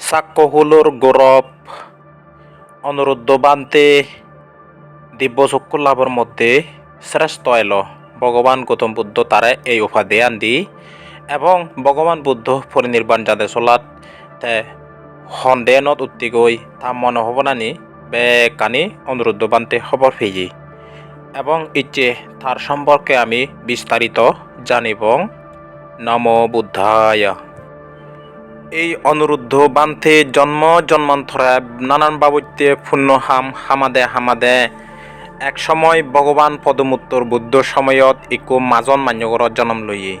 সাক্ষ্যহুলোর গৌরব, অনুরুদ্ধ বান্তে দিব্যচক্ষু লাভের মধ্যে শ্রেষ্ঠ এল। ভগবান গৌতম বুদ্ধ তারে এই উপাধি আন্দি এবং ভগবান বুদ্ধ পরিনির্বাণ যাদে চলাত তে সন্দেহনত উত্তি গৈ তা মনে হব নানি বেকানি অনুরুদ্ধ বান্তে খবর ফেজি এবং ইচ্ছে তার সম্পর্কে আমি বিস্তারিত জানিব। নম বুদ্ধায়। এই অনুরুদ্ধ বান্থে জন্ম, জন্মান্তরে নানান বাবুত্যে পূর্ণ হাম, হামাদে হামাদে। এক সময় ভগবান পদমুত্তর বুদ্ধ সময়ত ইকো মাজন মান্যগৰত জন্ম লয়ে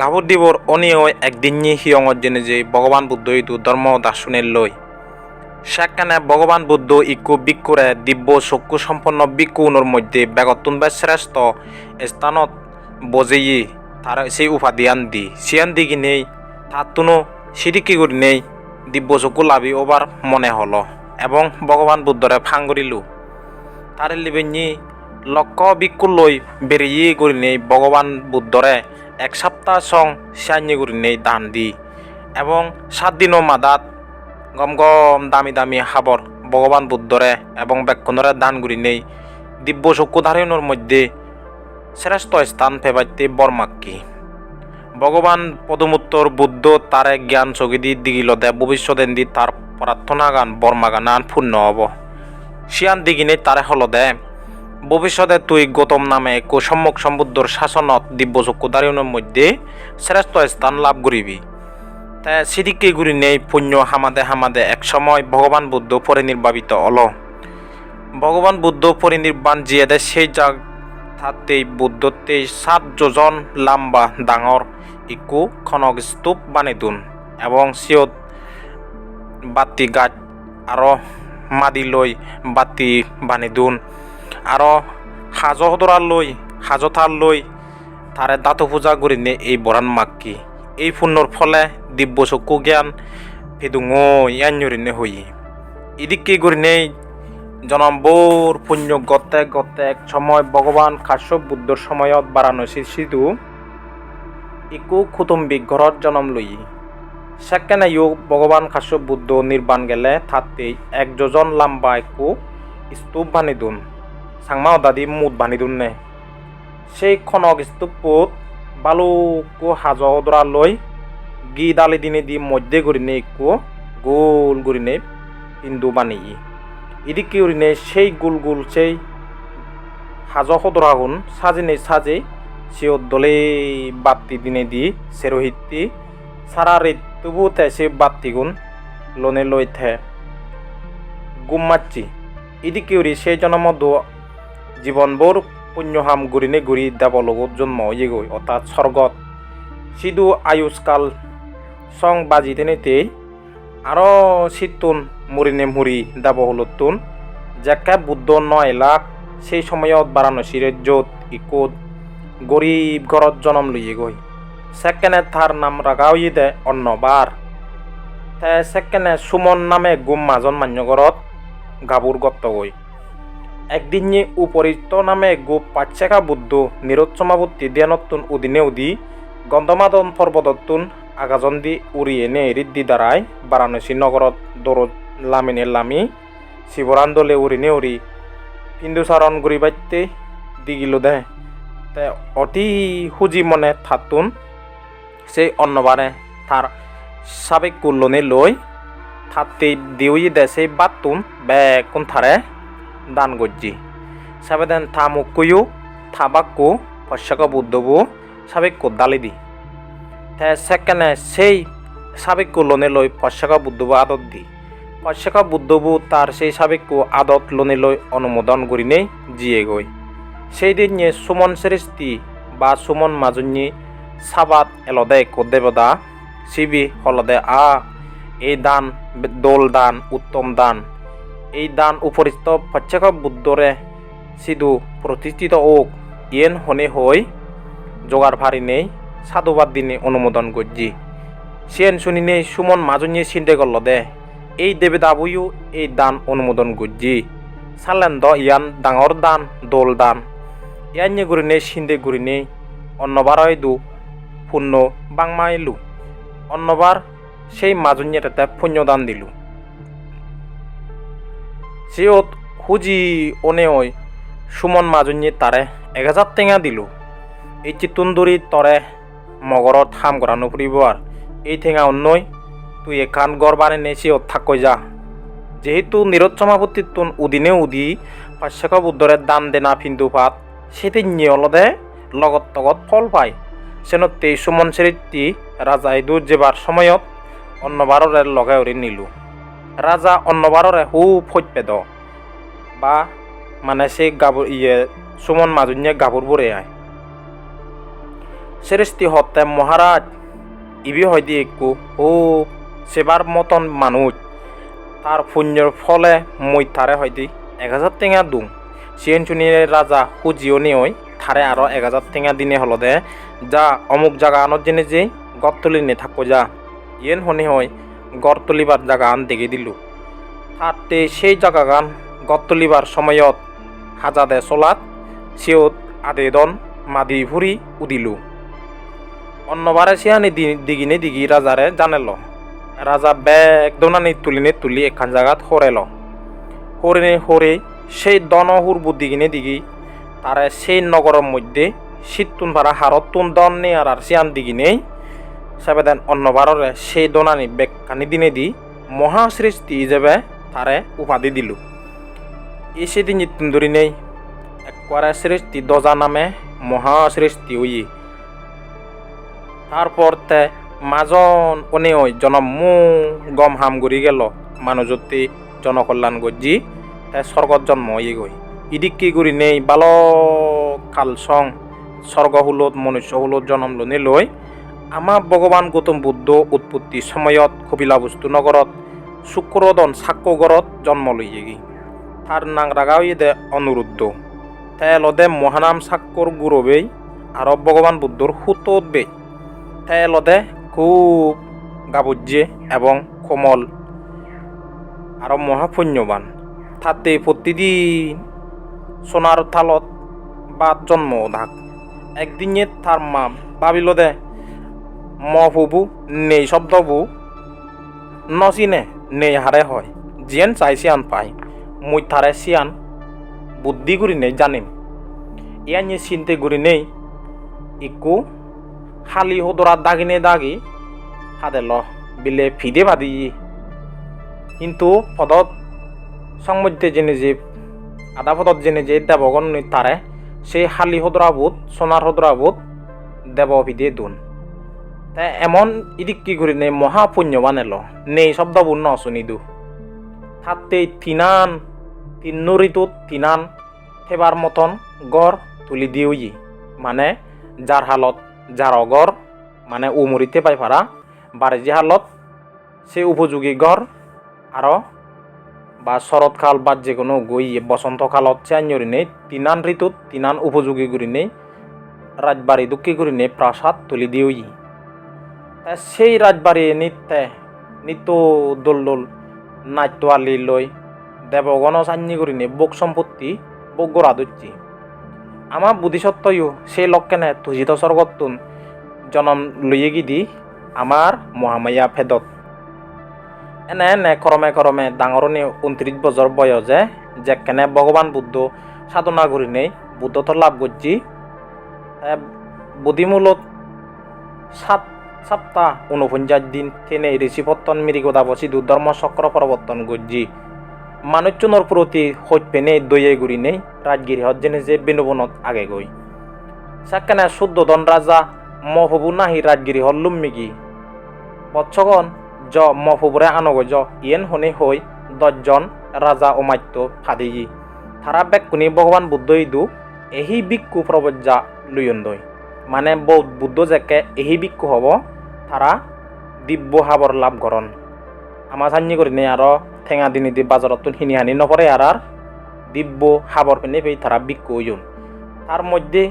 গাভর দিবর অনিয় একদিনই হিয়ঙত জেনে যে ভগবান বুদ্ধ ইদু ধর্ম দার্শনের লই। সেখানে ভগবান বুদ্ধ ইকু বিক্ষুরে দিব্য চক্ষু সম্পন্ন বিক্ষুণর মধ্যে বেগতুন বে শ্রেষ্ঠ স্থানত বজেই তার সেই উপাধি আন দি সিয়ান নেই তার তুনো সিদিকি করি নেই দিব্য চক্ষু লাভি ওবার মনে হলো এবং ভগবান বুদ্ধরে ফাঙ্গরিলু তারে লিবেনি লক্ষ্য বিক্ষু লই বেরিয়ে করি নেই ভগবান বুদ্ধরে, এক সপ্তাহ সং সাইনি করি নেই দান দি এবং সাত দিনও মাদাত। গম গম দামি দামি হাবর ভগবান বুদ্ধরে এবং বেক্ষণরে দান করি নেই। দিব্য চক্ষু ধারণের মধ্যে শ্রেষ্ঠ স্থান ফেবাইতে বর্মাক্কি। ভগবান পদমুত্তর বুদ্ধ তারে জ্ঞান চগিদি দিগিল দে ভবিষ্যতে দি তার প্রার্থনা গান, বর্মা গান আন পূর্ণ হব। শিয়ান দিগিনে তারে হল দে, ভবিষ্যতে তুই গৌতম নামে একো সম্মুখ সম্বুদ্ধর শাসনত দিব্য চক্ষু ধারণের মধ্যে শ্রেষ্ঠ স্থান লাভ করিবি। তা সিদিকে গুরি নেই পুণ্য হামাদে হামাদে এক সময় ভগবান বুদ্ধ পরিনির্বাবিত অল ভগবান বুদ্ধ পরিনির্বাণ জিয়াদে সেই জাগ তাতেই বুদ্ধতেই সাত যোজন লাম্বা ডাঙর ইকু খনক স্তূপ বানি দুন এবং সিয়ত বাতি গাছ আৰু মাদি লৈ বাতি বানি দুন। আৰু সাজ সদৰা লৈ সাজথাৰ লৈ তাৰে দাঁত পূজা কৰি নে এই বৰাণ মাক্কি এই পুণ্যর ফলে দিব্য চক্ষু জ্ঞান ফেদুঙো ইদিকে করি নেই? জনম্বর পুণ্য গতে গতে এক সময় ভগবান কাশ্যপ বুদ্ধর সময়ত বারাণসী সিধু ইকু কুটুম্বিক ঘৰত জনম লই সেখানে ইউ ভগবান কাশ্যপ বুদ্ধ নির্বাণ গেলে থাকতে এক যোজন লাম্বা একু স্তূপ বানি দুন। সাংমা দাদি মুদ বানি দুন নে। সেই খনক স্তূপত বালুকো হাজদরা লই গি দালি দিনে দি মধ্যে গরিনে একু গোল গরিনে হিন্দু বানিয়ে এদিকে গরিনে সেই গোল গোল সেই হাজ সদরা হুন সাজিনে সাজে সেরোহিতি সারা রে তবু তে সে বাতি গুণ লনে লই থে। গুম্মাচ্ছি এদিকে উরি সেই জনমধ্য জীৱনবোৰ পুণ্যহাম গুৰিনে গুৰি দেৱলোকত জন্ম হৈ গৈ অৰ্থাৎ স্বৰ্গত সিধু আয়ুষ্কাল সং বাজি তেনেতে আৰু চিতুন মুৰিনে মুৰি দেৱহলতুন জেকে বুদ্ধ নয় লাখ, সেই সময়ত বাৰাণসী ৰাজ্যত ইকোত গৰীব ঘৰত জনম লইয়ে গৈ সেকেনে তার নাম হয়ে দে অন্নবার তে সেকেনে সুমন নামে গুম মাজন মান্য মান্যগরত গাবুর গত্ত গই একদিনে উপরিত নামে গো পাচ্ছেকা বুদ্ধ নিরোৎসমাবর্তী ধ্যানত্তুন উদিনে উদি গন্ধমাদন পর্বতত্তুন আগাজন্দি উড়িয়ে নে রিদ্দি দ্বারায় বারাণসী নগরত দরদ লামিনে লামি শিবরান্দলে উড়িনে উড়ি হিন্দুচারণ গুড়ি দিগিল দে। তে অতি সুজি মনে থাতুন সেই অন্নবারে তার সাবেক কুল্লনে লই থাতে দিউই দে সেই বাতুন বে কোন থারে দান গজ্জি সাবেদেন থামুকুয়ু থাবাক্কু পশ্চাক বুদ্ধবু, সাবেক দালি দি। তে সেখানে সেই সাবেক কুল্লনে লই পশ্চাক বুদ্ধবু আদত দি। পশ্চাক বুদ্ধবু তার সেই সাবেকু আদত লনে লই অনুমোদন করিনে জিয়ে গই সেই দিন সুমন সৃষ্টি বা সুমন মাজনী সাবাত এলদে কোদেবদা সিবি হলদে আ, এই দান দোল দান, উত্তম দান। এই দান উপরিস্থ পচ্ছক বুদ্ধরে সিধু প্রতিষ্ঠিত ওক ইয়েন হনে হই জোগাড় ভারি নেই, সাধুবাদ দিনে অনুমোদন গজ্জি। সিয়েন শুনি নেই সুমন মাজনী চিন্তে করল দে, এই দেবে দাবুয়ু এই দান অনুমোদন গজ্জি। সালেন দ ইয়ান ডাঙর দান, দোল দান। ইয়ান্যে গুরিনে সিন্দে গুরিনে অন্নবার দু পূর্ণ বাংমাইলু অন্যবার সেই মাজুনিয়ে তাতে পুণ্যদান দিলু সিয়ত হুজি অনে ওই সুমন মাজুনিয়ে তারে এক হাজার টেঙা দিলু এই চিতুন্দুরি তরে মগরত হাম করা নুফুরিব আর এই ঠেঙা অন্যই তুই এখান গড় বানে নে সিয়ত থাকই যা যেহেতু নিরজ সমাপত্তির তুন উদিনে উদি পাশ্চাক বুদ্ধরের দান দেনা ফিন্দু পাত সেদিন নিয়লদে লগত তগত ফল পায়। সেন তেই সুমন চরিত্রী রাজা ইদুর যেবার সময়ত অন্নবাররের লগে উড়ি নিলু। রাজা অন্নবাররে হু ফৈপেদ বা মানে সে গাবুর ইয়ে সুমন মাজুনিয়ে বরে আয়। সেরেস্তি হত্যা মহারাজ ইবি হয়দি একু ও সেবার মতন মানুষ তার পুণ্যর ফলে মই তারে হয়দি এক হাজার টেঙা দুং সিয়েন চুনিয়ে রাজা হুজিও নিয়ই থারে আরও এক হাজার টেঙা দিনে হলো দে যা অমুক জায়গা আনত জেনে যে গড় তুলি নে থাকো যা। ইয়েন হনি হয় গড় তুলিবার জায়গা আন দেখে দিলু। তাতে সেই জায়গা গান গড় তুলিবার সময়ত হাজাদে চলাত সিয়ত আদেদন মাদি ভুরি উদিলু। অন্যবারে সিয়ানি দিগিনে দিগি রাজারে জানেল। রাজা ব্যাগ দোনানি তুলিনে তুলি এখান জায়গাত হরেল। হরিনে হরে সেই দনহুর বুদ্ধি কিনে দিগি তারে সেই নগরের মধ্যে শীতুন ভাড়া হারত তুন দন নে আর আর সিয়ান দিগিনে সেবেদেন অন্যবাররে সেই দোনানি বেকানি দিনে দি মহাসৃষ্টি হিসেবে তারে উপাধি দিল। এই সেদিন ইতুন্দরি নেই একবারে সৃষ্টি দজা নামে মহাসৃষ্টি উই তারপর তে মাজন অনে ওই জনম গম হাম গড়ি গেল মানুষতি জনকল্যাণ গজ্জি স্বর্গত জন্ম ইয়ে গই ইদিক কি গুরি নেই বালক কাল সং, স্বর্গ হুলত, মনুষ্য হুলত, জন্ম লনে লই আমাৰ ভগৱান গৌতম বুদ্ধ উৎপত্তি সময়ত কপিলাবস্তু নগৰত, শুক্ৰদন চাক্কগড়ত জন্ম লইয়েগি। তার নাং রাগাওয়ে দে অনুরুদ্ধ তেলদে মহানাম সাক্কর গুরবেই আর ভগবান বুদ্ধর হুতোত বে তেলদে খুব গাবজ্যে এবং কোমল আর মহাপুণ্যবান। তাতে প্রতিদিন সোনার থালত বাদ জন্ম ধাক। একদিনে তার মা ভাবিল দে মফুবু নেই শব্দবু নচিনে নেই হারে হয়। জিয়েন চাই সিয়ান পাই। মুই থারে সিয়ান বুদ্ধি গুরি নেই জানিম। ইয়া নিয়ে চিন্তে গুরি নেই। ইকু হালি হদরা দাগিনে দাগি হাদে ল বিলে ফিদে ভাদি কিন্তু পদত সংমধ্যে জেনে যে আধা পদত জেনে যে দেবগণ তারে সেই হালি হদরাবুত সোনার হদরাবুত দেব ভিদে দুন। তা এমন ইদিক কি করি নেই মহাপুণ্যবান এলো নেই শব্দবোৰ ন শুনিদু থাকতে তিনান তিন্ন ঋতুত তিনান সেবার মতন গড় তুলি দিওই মানে যার হালত যার অগর মানে উমরিতে পাই পারা বারেজি হালত সে উপযোগী গড় আরও বা শরৎকাল বা যে কোনো গই বসন্তকালত চাইনরি নেই, তিনান ঋতুত তিনান উপযোগী করি নেই, রাজবাড়ি দুঃখী করি নেই, প্রাসাদ তুলি দিওই। তা সেই রাজবাড়ি নিত্যে নিত্য দোল দোল নাট্য আলি লই দেবগণ চান্নি করি নে বোক সম্পত্তি বোক গোড়া দচ্ছি আমার বুদ্ধিসত্ত্বও সেই লক্ষণে তুজিত স্বর্গতুন জনম লইয়ে গিদি আমার মহামায়া ফেদত। এনে এনে করমে করমে ডাঙরনি উনত্রিশ বছর বয়সে যে কেনে ভগবান বুদ্ধ সাধনা করি নেই বুদ্ধত লাভ করছি বুদ্ধিমূলত সাত সপ্তাহ ঊনপঞ্চাশ দিন তেনে ঋষিপত্তন মিরিগোদা বসি দুধর্ম চক্র প্রবর্তন গজ্জি। মানুষজনের প্রতি হইত পেনে দইয়ে গুড়ি নেই রাজগিরি হজ্জেনে যে বেনুবনত আগে গই সেখানে শুদ্ধধন রাজা মহবু নাহি রাজগিরি হল্লুম মিগি বৎসগণ জ মহবুরে আনগ জ ইয়েন হনে হই দশজন রাজা অমাত্য ফাদিগি তারা বেকুনি ভগবান বুদ্ধ ইদু এহি বিক্ষু প্রবজ্জা লুয়ন্দই মানে বৌদ্ধ, বুদ্ধ জেকে এহি বিক্ষু হব তারা দিব্য হাবর লাভ করন আমার সান্নি করি নে আর ঠেঙা দিনি দি বাজারত হিনি হানি নপরে আর আর দিব্য হাবর পিনে পেয়ে তারা বিক্ষু ওজন তার মধ্যে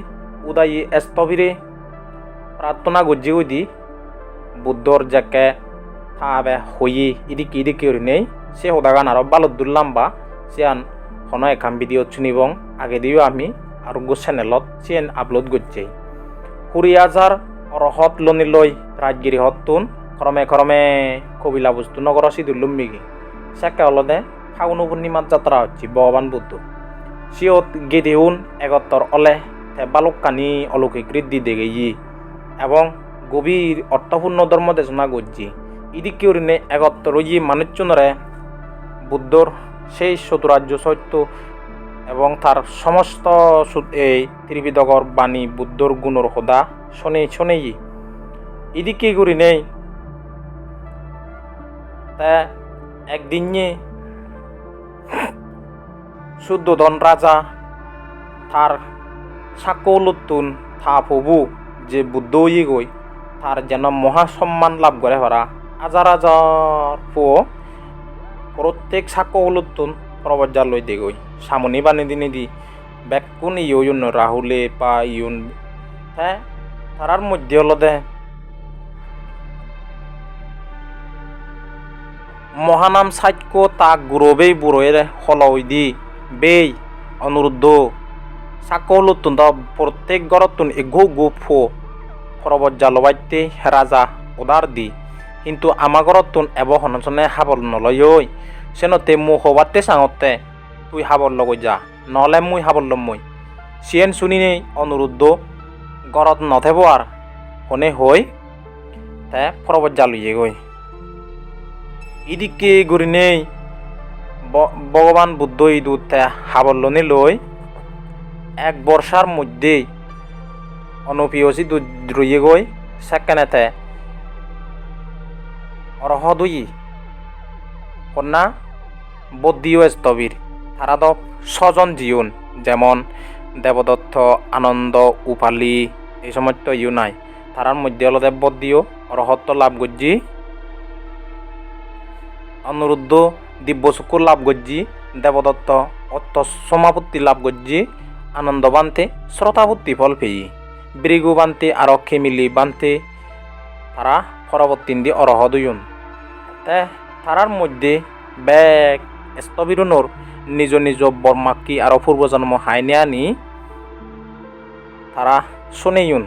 উদয়ী স্তভিরে প্রার্থনা গজ্জি দি বুদ্ধর জেকে থাবে হই ইদিকে ইদিকে করি নেই সে হোদাগান আর বালুদ্দুল্লাম বা সিয়ান হন এখান ভিডিও শুনিবং। আগে দিও আমি আর গো চ্যানেলত চিয়েন আপলোড করছে কুড়ি হাজার রহত লনি লই রাজগিরি হতুন খরমে খরমে কবিলা বস্তু নগর সিদুল্লুম মিগি সেকে অলদে ফাগুন পূর্ণিমার যাত্রা হচ্ছে ভগবান বুদ্ধ। সিয়ত গেদেউন এগত্তর অলে তে বালুকানি অলৌকিক ঋদ্ধি ই এবং গভীর অর্থপূর্ণ ধর্ম দেশনা গজ্জি ইদিকে এগত্তর ই মানুষজনরে বুদ্ধর সেই চতুরাজ্য সত্য এবং তার সমস্ত এই ত্রিবিদগর বাণী বুদ্ধর গুণর সদা শোনে শোনেই। এদিকে করি নেই তা একদিন শুদ্ধধন রাজা তার সাকৌলতুন থা প্রভু যে বুদ্ধ ইয়ে গই, তার যেন মহা সম্মান লাভ করে হরা। হাজার হাজার পো প্রত্যেক সাকৌলতুন প্রবজ্জা লই দে গই সামনি বানি দিনে দি বেকুন ইউন রাহুলে পা ইউন হ্যাঁ তারার মধ্যে হলো দে মহানাম সাক্য তাক গুরবেই বুড়োয়ের হলই দি। বেই, অনুরুদ্ধ। সাকৌলতুন দ প্রত্যেক গরতুন এগো গো ফো প্রবজ্জা লবাইতে রাজা উদার দি। কিন্তু আমাগরতুন এব হনচনে হাবল নলয়ই সেনতে মো হবাতে সাঙতে তুই হাবল লগৈ যা নহলে মুই হাবল লম মই চিয়েন শুনি নেই অনুরুদ্ধ গরত নথেব আর হনে হই তে প্রবজ্জা লইয়ে গই ইদিকে গুরি নেই ভগবান বুদ্ধ ইদুতে হাবল্লনি লই এক বর্ষার মধ্যেই অনুপিয়সি রইয়ে গই সেকেন্ডেতে অরহদুই, কন্যা বদ্যীয় স্তবীর তো স্বজন জিউন, যেমন দেবদত্ত, আনন্দ, উপালি, এই সমস্ত ইউ নাই তারার মধ্যে হলো দেবদ্যীয় রহত্ব লাভ গজ্জি অনুরুদ্ধ দিব্যচক্ষু লাভ গজ্জি দেবদত্ত অত্ত সমাপত্তি লাভ গজ্জি আনন্দবান্তে শ্রোতাপত্তি ফল পেয়ে ব্রিগু বান্তে আর খেমিলি বান্তে। তারা পরবর্তী দি অরহ দুয়ুন তে তারার মধ্যে বেগ স্তবিরুনোর নিজ নিজ বর্মাক্কি আর পূর্বজন্ম হাইনে আনি তারা শুনেইন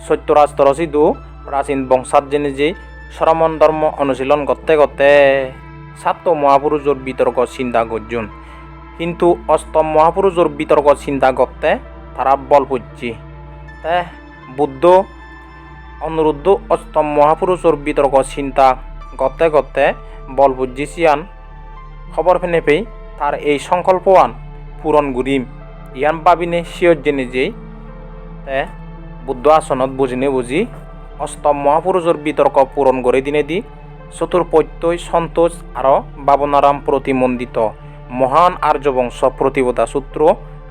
সত্যরাজ তরসিদু প্রাচীন বংশাত যে শ্রমণ ধর্ম অনুশীলন করতে করতে সাত মহাপুরুষের বিতর্ক চিন্তা করছুন কিন্তু অষ্টম মহাপুরুষের বিতর্ক চিন্তা করতে তারা বল পুজছি বুদ্ধ অনুরুদ্ধ অষ্টম মহাপুরুষের বিতর্ক চিন্তা করতে করতে বল খবর ফেনে পেয়ে তার এই সংকল্পয়ান পূরণ গুরিম। ইয়ান বাবিনে শিয়র জেনে যেই তে বুদ্ধ আসনত বুঝিনে বুঝি অষ্টম মহাপুরুষের বিতর্ক পূরণ করে দিনে দি চতুর্পত্যই সন্তোষ আর বাবনারাম প্রতিমন্দিত মহান আর্যবংশ প্রতিবতা সূত্র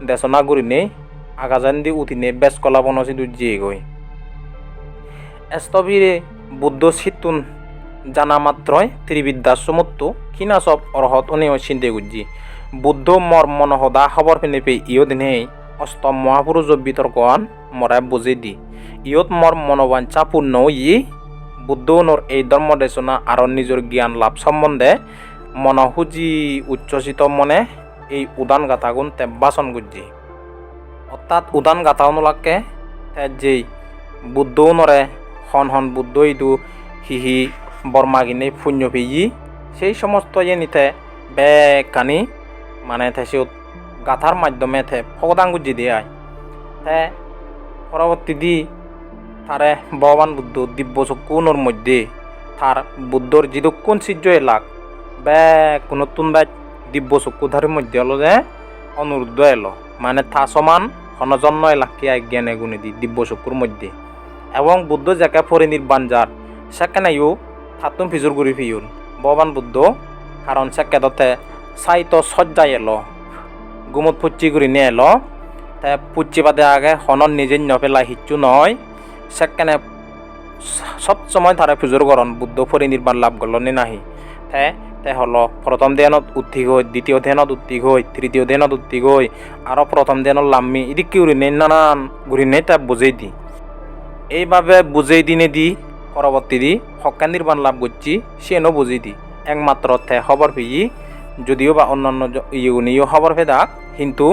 দেশনা গুরিনে আগাজান্দি উঠিনে বেশ কলা বনসি দুজিয়ে গই স্তবীরে বুদ্ধ সিতুন জানা মাত্রই ত্রিবিদ্যা সমুত্ত কিনাসব অরহত অনেও চিন্তে গুজি বুদ্ধ মর মনহদা খবর ফেনে পে ইয় দিনে অষ্টম মহাপুরুষ বিতর্কান মরাই বুঝে দি। ইয়ত মর মনোবাঞ্ছা পূর্ণ ই বুদ্ধনর এই ধর্ম দেশনা আর নিজের জ্ঞান লাভ সম্বন্ধে মনহুজি উচ্ছ্বসিত মনে এই উদান গাথাগুন তেব্বাসন গুজি অর্থাৎ উদান গাথা অনুলাকে তে যেই বুদ্ধ নরে হন হন বুদ্ধ ইদু হিহি বর্মাগিনে পুণ্য পেয়ে সেই সমস্ত ইয়ে নিতে বেকানি মানে থেসে গাথার মাধ্যমে থে ফগদান গুজি দিয়ে তে পরবর্তী দি তারে ভগবান বুদ্ধ দিব্য চক্ষুনের মধ্যে তার বুদ্ধর যিদু কোন সিজ্জ এলাক বে নতুন বে দিব্য চক্ষুধারের মধ্যে হলো যে অনুরুদ্ধ এলো। মানে থা সমান হনজন্য এলাকি জ্ঞানে গুণে দি দিব্য চক্ষুর মধ্যে। এবং বুদ্ধ যাকে পরিনির্বাণ যার সেখানে ইউ থাতুম ফিজুর গুড়ি ফিউল ভগবান বুদ্ধ কারণ সেকেদতে সাইত সজ্জাই এলো। গুমত পুচ্ছি গুড়ি নিয়ে এলো। তে পুচ্ছি বাদে আগে হনন নিজে নপেলা হিচ্ছু নয়। সেখানে সব সময় তারা পুজোর করন বুদ্ধ পরিনির্বাণ লাভ করল নে নাহি। তে তে হলো প্রথম ধ্যানত উঠি গই দ্বিতীয় ধ্যানত উঠি গই তৃতীয় ধ্যানত উঠি গই আরও প্রথম ধ্যানত লাম্মি এদিকে উড়ি নেই নানান ঘুরি নেই তা বুঝেই দি। এইভাবে বুঝেই দিনে দি পরবর্তী দি হকা নির্বাণ লাভ করছি সেনও বুঝি দি একমাত্র তে খবর পেয়ে, যদিও বা অন্যান্য ইউনিও খবর ফেদাক কিন্তু